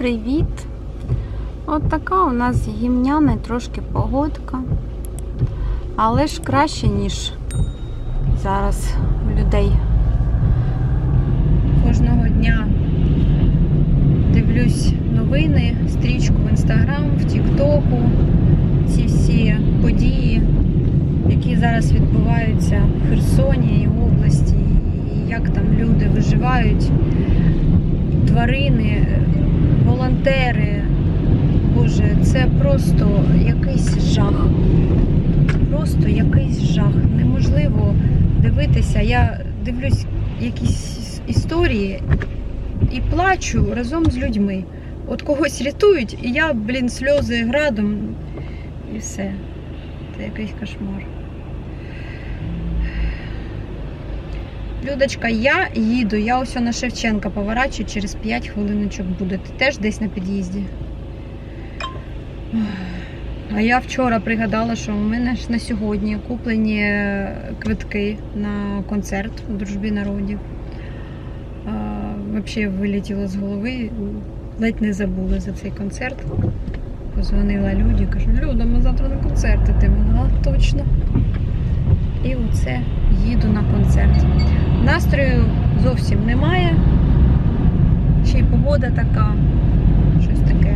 привіт! От така у нас гімняна трошки погодка. Але ж краще, ніж зараз у людей. Кожного дня дивлюсь новини, стрічку в інстаграм, в Тіктоку, ці всі події, які зараз відбуваються в Херсоні і області, і як там люди виживають, тварини, волонтери. Боже, це просто якийсь жах. Просто якийсь жах. Неможливо дивитися. Я дивлюсь якісь історії і плачу разом з людьми. От когось рятують, і я, блін, сльози градом, і все. Це якийсь кошмар. Людочка, я їду, я ось на Шевченка поворачую, через 5 хвилиночок буде. Ти теж десь на під'їзді. А я вчора пригадала, що у мене ж на сьогодні куплені квитки на концерт у дружбі народів. Взагалі вилетіло з голови, ледь не забули за цей концерт. Позвонила Люді, кажу, Люда, ми завтра на концерт ідемо. А, точно. І оце їду на концерт. Настрою зовсім немає. Ще й погода така. Щось таке.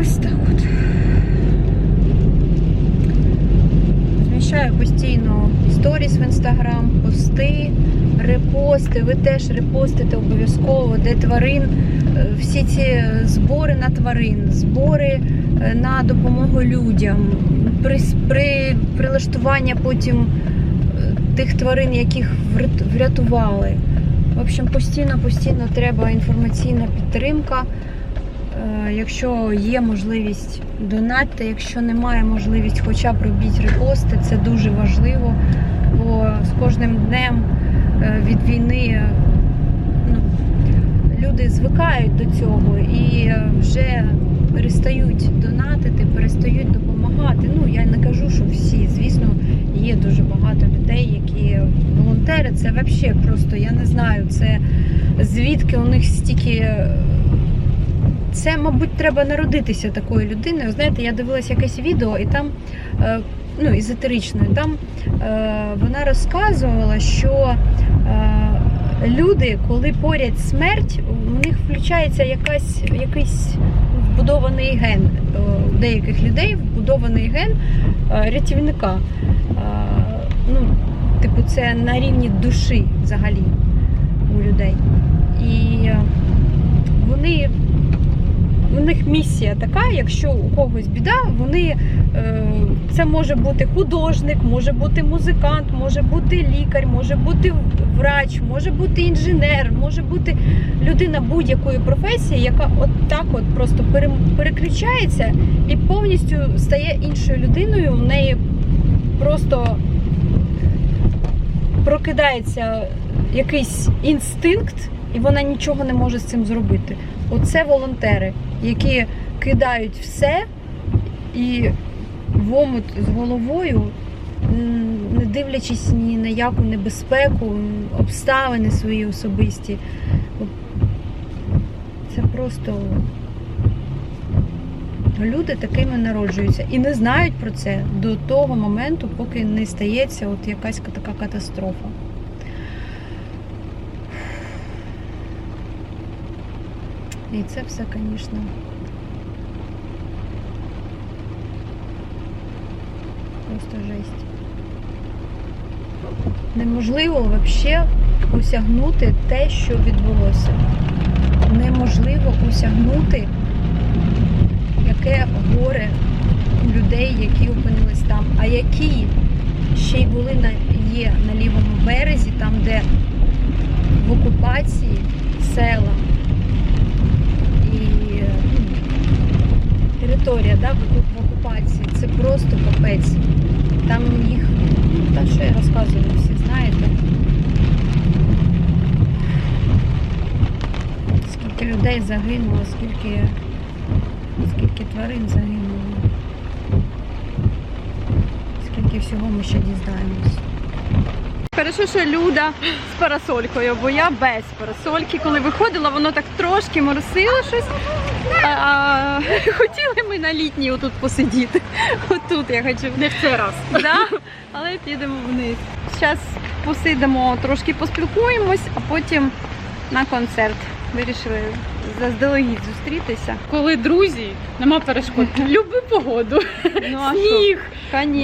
Ось так от. Зміщаю постійно сторіс в інстаграм, пости, репости. Ви теж репостите обов'язково, де тварин, е, всі ці збори на тварин, збори е, на допомогу людям, при, при прилаштування потім е, тих тварин, яких врятували. В общем, постійно, постійно треба інформаційна підтримка. Якщо є можливість донатьте, якщо немає можливість, хоча б робіть репости, це дуже важливо, бо з кожним днем від війни е, ну, люди звикають до цього і е, вже перестають донатити, перестають допомагати. Ну я не кажу, що всі, звісно, є дуже багато людей, які волонтери. Це взагалі просто я не знаю, це звідки у них стільки. е, це, мабуть, треба народитися такою людиною. Знаєте, я дивилася якесь відео, і там е, ну, езотеричною, там е, вона розказувала, що е, люди, коли поряд смерть, у них включається якась, якийсь вбудований ген е, у деяких людей, вбудований ген е, рятівника. Е, Ну, типу, це на рівні душі взагалі у людей. І е, вони у них місія така, якщо у когось біда, вони е, це може бути художник, може бути музикант, може бути лікар, може бути врач, може бути інженер, може бути людина будь-якої професії, яка от так от просто переключається і повністю стає іншою людиною. У неї просто прокидається якийсь інстинкт, і вона нічого не може з цим зробити. Оце волонтери, які кидають все і в омут з головою, не дивлячись ні на яку небезпеку, обставини свої особисті. Це просто люди такими народжуються і не знають про це до того моменту, поки не стається от якась така катастрофа. І це все, звісно. Просто жесть. Неможливо взагалі осягнути те, що відбулося. Неможливо осягнути, яке горе у людей, які опинились там, а які ще й були на, є на лівому березі, там, де в окупації села і ну, територія да, в окупації. Це просто капець. Там їх, та що я розказую, ви всі знаєте. людей загинуло, скільки, скільки тварин загинуло. Скільки всього ми ще дізнаємось. Хорошо, що Люда з парасолькою, бо я без парасольки. Коли виходила, воно так трошки моросило щось. А, а, хотіли ми на літній отут посидіти. Отут я хочу. Не в цей раз. Да? Але підемо вниз. Зараз посидимо, трошки поспілкуємось, а потім на концерт. Вирішили заздалегідь зустрітися. Коли друзі, нема перешкод. Люблю погоду. Ну а? Сніг,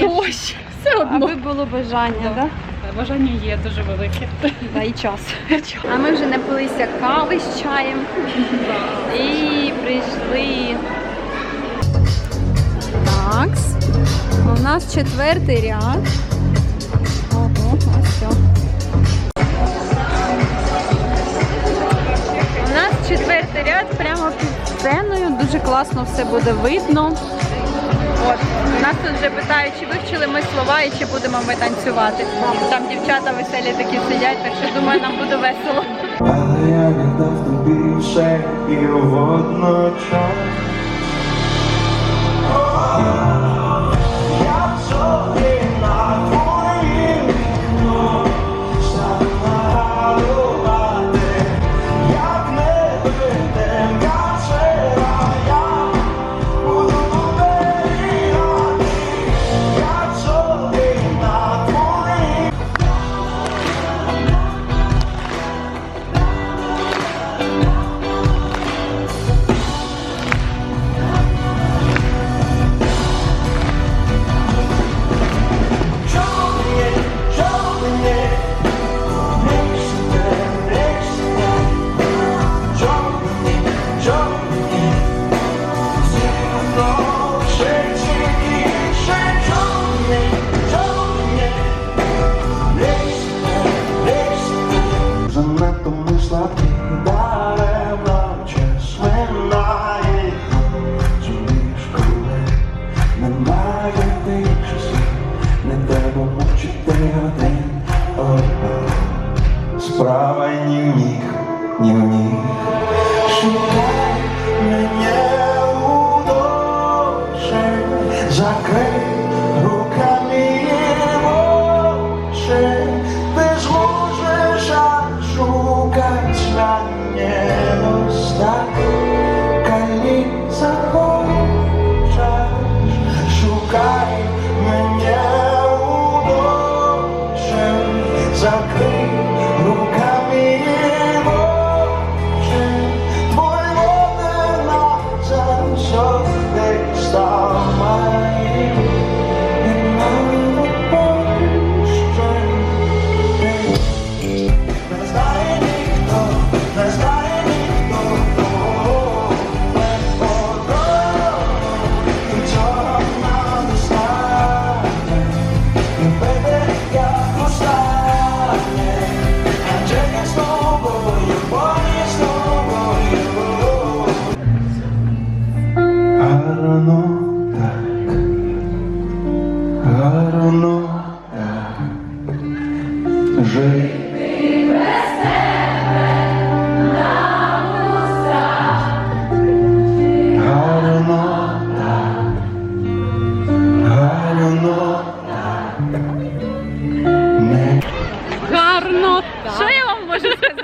дощ, все одно. Аби було бажання, Да. так? Бажання є дуже велике. Да, і час. А ми вже напилися кави з чаєм і прийшли. Такс. У нас четвертий ряд. Ого, ось все. У нас четвертий ряд прямо під сценою. Дуже класно все буде видно. От. Нас тут вже питають, чи вивчили ми слова і чи будемо ми танцювати. Там дівчата веселі такі сидять, так що думаю, нам буде весело. Але я віддав тобі все і водночас.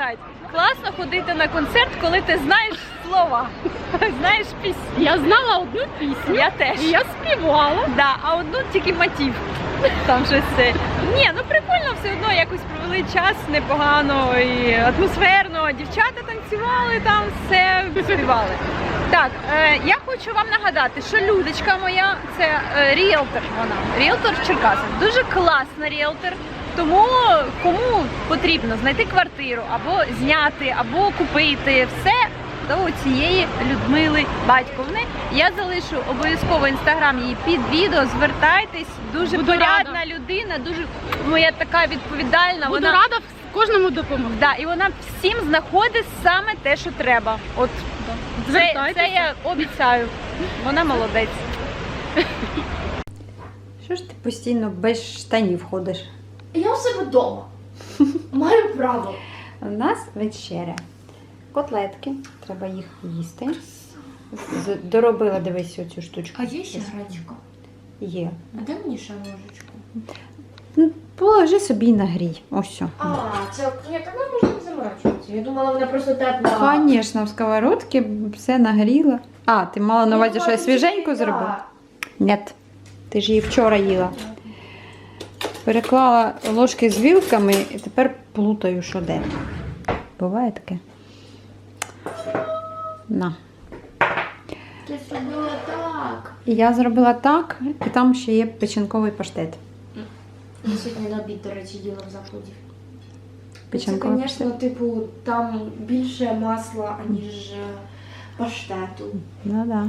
Сказати? Класно ходити на концерт, коли ти знаєш слова, знаєш пісню. Я знала одну пісню. Я теж. І я співала. Да, а одну тільки мотив. Там щось це. Ні, ну прикольно все одно якось провели час непогано і атмосферно. Дівчата танцювали там, все співали. Так, е, я хочу вам нагадати, що Людочка моя це е, ріелтор. Вона ріелтор в Черкасах. Дуже класна ріелтор. Тому кому потрібно знайти квартиру або зняти, або купити все до цієї Людмили Батьковни. Я залишу обов'язково інстаграм її під відео. Звертайтесь, дуже Буду порядна рада. людина, дуже моя така відповідальна. Буду вона рада кожному допомогти. да, і вона всім знаходить саме те, що треба. От це, це я обіцяю. Вона молодець. Що ж ти постійно без штанів ходиш? Я у себе вдома. Маю право. У нас вечеря. Котлетки. Треба їх їсти. З- Доробила, дивись, оцю штучку. А є ще гречка? Є. А де мені ще ложечку? Ну, Положи собі і нагрій. Ось все. А, це ні, тоді можна не заморачуватися. Я думала, вона просто тепла. Звісно, в сковородці все нагріла. А, ти мала на увазі, що я свіженьку зробила? Ні. Ти ж її вчора їла. Переклала ложки з вілками і тепер плутаю, що де. Буває таке. На. Ти зробила так. І я зробила так, і там ще є печінковий паштет. Я сьогодні на обід, до речі, їла в закладі. Це, звісно, типу, там більше масла, аніж е, паштету. Ну, да.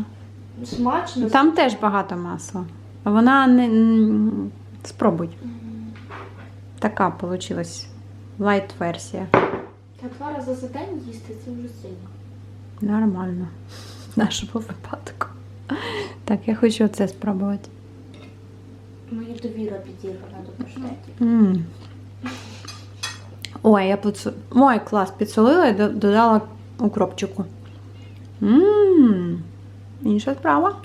Смачно. Там теж багато масла. Вона не. Спробуй. Така вийшла лайт версія. Та два рази за день їсти це вже сильно. Нормально. В нашому випадку. Так, я хочу оце спробувати. Мені довіра підірвана до паштетів. Ой, я підсу... Ой, клас, підсолила і додала укропчику. Мм. Інша справа.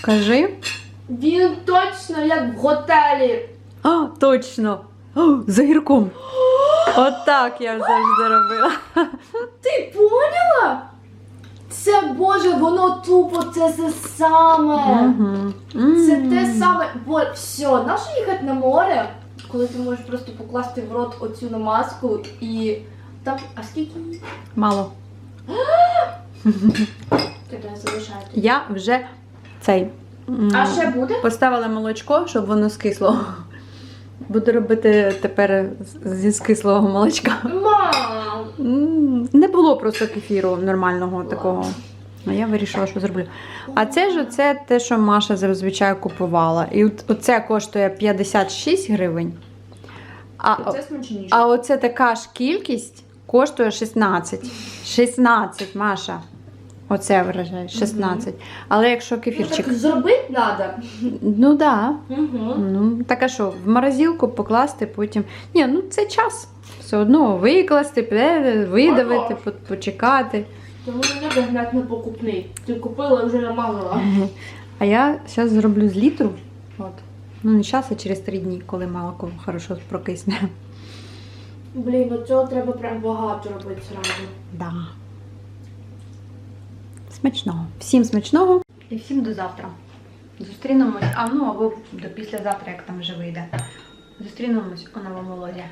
Кажи. Він точно як в готелі. А, точно! О, за гірком. Отак я завжди робила. Ти поняла? Це Боже, воно тупо це те саме. Мгм. Це те саме. Бо все, нащо їхати на море, коли ти можеш просто покласти в рот оцю намазку і там. А скільки? Мало. Я вже цей. м, А ще буде? Поставила молочко, щоб воно скисло. Буду робити тепер зі скислого молочка. Мам! Не було просто кефіру нормального такого. А я вирішила, що зроблю. А це ж оце те, що Маша зазвичай купувала. І оце коштує 56 гривень. А, Це а оце така ж кількість коштує 16. 16, Маша. Оце вражає, 16. Але якщо Ну, кефірчик. так зробити треба. Ну так. Да. Угу. Ну, так а що, в морозилку покласти потім. Ні, ну це час. Все одно викласти, видавити, по- почекати. Тому не вигнати на покупний. Ти купила і вже намазала. А я зараз зроблю з літру. От. Ну, не зараз, а через три дні, коли молоко хорошо прокисне. Блін, ну цього треба прям багато робити зразу. Да. Смачного. Всім смачного. І всім до завтра. Зустрінемось. А ну або до післязавтра, як там вже вийде. Зустрінемось у новому лозі.